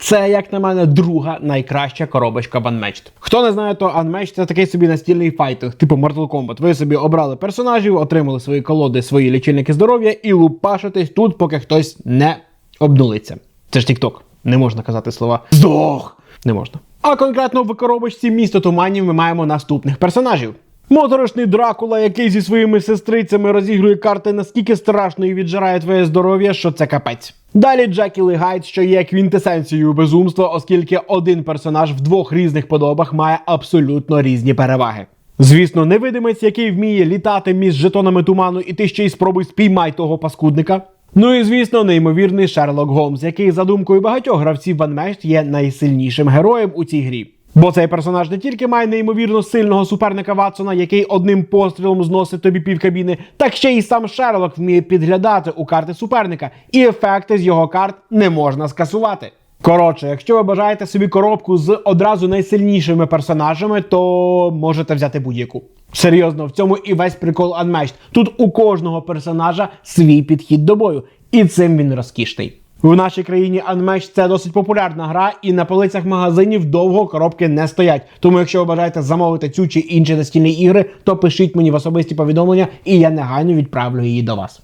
Це, як на мене, друга найкраща коробочка в Unmatched. Хто не знає, то Unmatched – це такий собі настільний файтинг, типу Mortal Kombat. Ви собі обрали персонажів, отримали свої колоди, свої лічильники здоров'я і лупашитесь тут, поки хтось не обнулиться. Це ж TikTok. Не можна казати слова здох. Не можна. А конкретно в коробочці місто туманів ми маємо наступних персонажів. Моторошний Дракула, який зі своїми сестрицями розігрує карти настільки страшно і віджирає твоє здоров'я, що це капець. Далі Джекіл і Гайд, що є квінтесенцією безумства, оскільки один персонаж в двох різних подобах має абсолютно різні переваги. Звісно, невидимець, який вміє літати між жетонами туману, і ти ще й спробуй спіймай того паскудника. Ну і звісно, неймовірний Шерлок Голмс, який за думкою багатьох гравців в Unmatched є найсильнішим героєм у цій грі. Бо цей персонаж не тільки має неймовірно сильного суперника Ватсона, який одним пострілом зносить тобі півкабіни, так ще й сам Шерлок вміє підглядати у карти суперника, і ефекти з його карт не можна скасувати. Коротше, якщо ви бажаєте собі коробку з одразу найсильнішими персонажами, то можете взяти будь-яку. Серйозно, в цьому і весь прикол Unmatched. Тут у кожного персонажа свій підхід до бою, і цим він розкішний. В нашій країні Unmatch – це досить популярна гра, і на полицях магазинів довго коробки не стоять. Тому, якщо ви бажаєте замовити цю чи інші настільні ігри, то пишіть мені в особисті повідомлення, і я негайно відправлю її до вас.